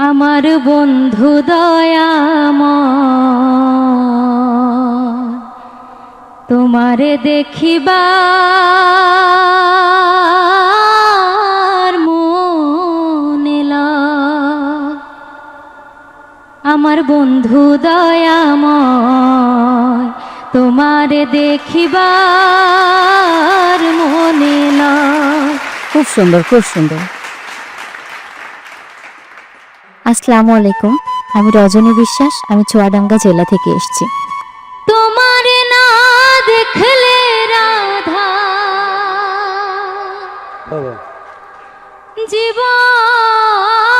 আমার বন্ধু দয়াম তোমারে দেখিবার মনে আমার বন্ধু দয়াময়, তোমারে দেখিবার মনে লয়। খুব সুন্দর খুব সুন্দর আসসালামু আলাইকুম। আমি রজনী বিশ্বাস আমি চুয়াডাঙ্গা জেলা থেকে এসেছি। তোমার না দেখলে রাধা। জীবন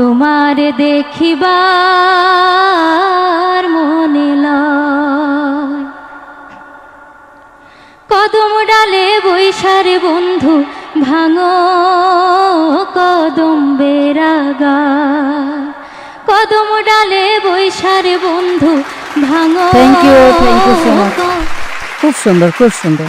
তোমারে দেখিবার মনে লয়। কদম ডালে বৈশারে বন্ধু ভাঙো কদম বেরাগা কদম ডালে বৈশারে বন্ধু ভাঙো Thank you, thank you so much. খুব সুন্দর খুব সুন্দর।